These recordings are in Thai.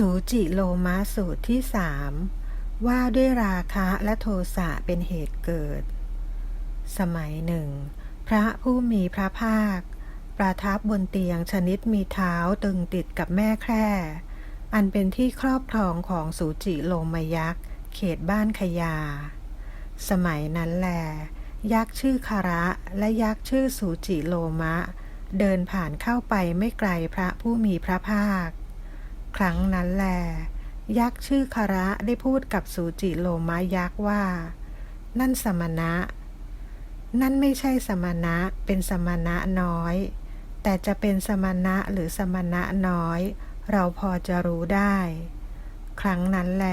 สูจิโลมาสูตรที่สามว่าด้วยราคะและโทสะเป็นเหตุเกิด สมัยหนึ่ง พระผู้มีพระภาค ประทับบนเตียงชนิดมีเท้าตึงติดกับแม่แคร่ อันเป็นที่ครอบครองของสูจิโลมยักษ์ เขตบ้านขยา สมัยนั้นแล ยักษ์ชื่อคาระและยักษ์ชื่อสูจิโลมะ เดินผ่านเข้าไปไม่ไกลพระผู้มีพระภาค ครั้งนั้นแล ยักษ์ชื่อคาระได้พูดกับสูจิโลมะยักษ์ว่า นั่นสมณะ นั่นไม่ใช่สมณะเป็นสมณะน้อย แต่จะเป็นสมณะหรือสมณะน้อย เราพอจะรู้ได้ ครั้งนั้นแล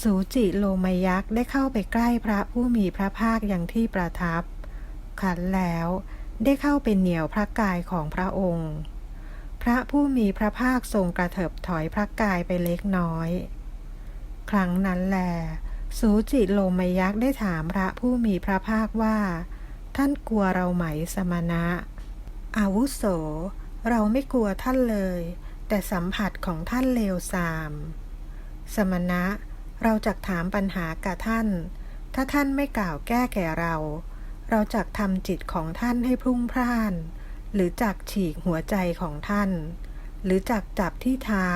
สูจิโลมยักษ์ได้เข้าไปใกล้พระผู้มีพระภาคอย่างที่ประทับขันแล้วได้เข้าไปเหนี่ยวพระกายของพระองค์ พระผู้มีพระภาคทรงกระเถิบถอยพระกายไปเล็กน้อย ครั้งนั้นแล สูจิโลมยักษ์ได้ถามพระผู้มีพระภาคว่า ท่านกลัวเราไหมสมณะ อาวุโส เราไม่กลัวท่านเลย แต่สัมผัสของท่านเลวทราม สมณะ เราจักถามปัญหากับท่าน ถ้าท่านไม่กล่าวแก้แก่เรา เราจักทำจิตของท่านให้พรุ่งพร่าน หรือจักฉีกหัวใจของท่าน หรือจักจับที่เท้า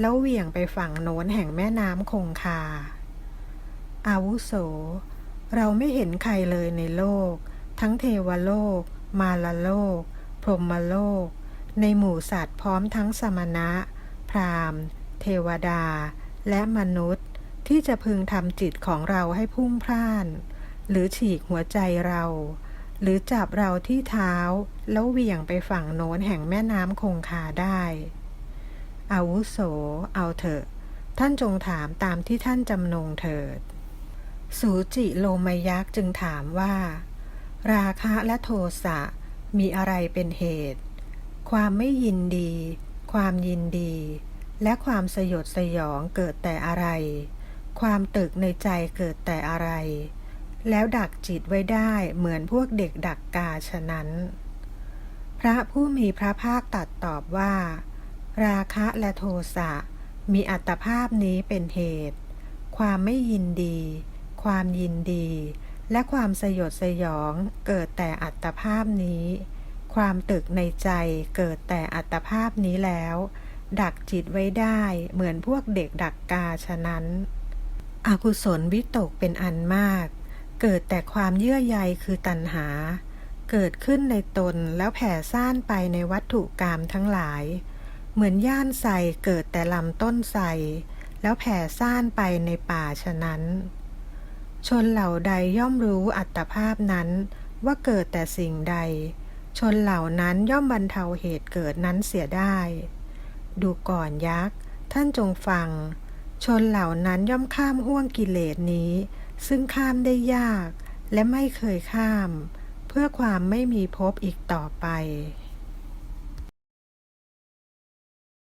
แล้วเหวี่ยงไปฝั่งโน้นแห่งแม่น้ำคงคา อาวุโส เราไม่เห็นใครเลยในโลก ทั้งเทวโลก มาลโลก พรหมโลก ในหมู่สัตว์พร้อมทั้งสมณะ พราหมณ์ เทวดา และมนุษย์ ที่จะพึงทำจิตของเราให้พุ่งพล่าน หรือฉีกหัวใจเรา หรือจับเราที่เท้า แล้วเหวี่ยงไปฝั่งโน้นแห่งแม่น้ำคงคาได้อาวุโส เอาเถอะ ท่านจงถามตามที่ท่านจำนงเถิด สูจิโลมยักษ์จึงถามว่า ราคะและโทสะมีอะไรเป็นเหตุ ความไม่ยินดี ความยินดี และความสยดสยองเกิดแต่อะไร ความตึกในใจเกิดแต่อะไร แล้วดักจิตไว้ได้เหมือนพวกเด็กดักกาฉะนั้น พระผู้มีพระภาคตรัดตอบว่า ราคะและโทสะมีอัตภาพนี้เป็นเหตุ ความไม่ยินดี ความยินดี และความสยดสยองเกิดแต่อัตภาพนี้ ความตึกในใจเกิดแต่อัตภาพนี้แล้ว ดักจิตไว้ได้เหมือนพวกเด็กดักกาฉะนั้น อกุศลวิตกเป็นอันมาก เกิดแต่ความเยื่อใยคือตัณหา เกิดขึ้นในตนแล้วแผ่ซ่านไปในวัตถุกรรมทั้งหลาย เหมือนย่านใสเกิดแต่ลำต้นใสแล้วแผ่ซ่านไปในป่าฉะนั้น ชนเหล่าใดย่อมรู้อัตภาพนั้นว่าเกิดแต่สิ่งใด ชนเหล่านั้นย่อมบรรเทาเหตุเกิดนั้นเสียได้ ดูก่อนยักษ์ ท่านจงฟัง ชนเหล่านั้นย่อมข้ามห่วงกิเลสนี้ ซึ่งข้ามได้ยากและไม่เคยข้าม เพื่อความไม่มีพบอีกต่อไป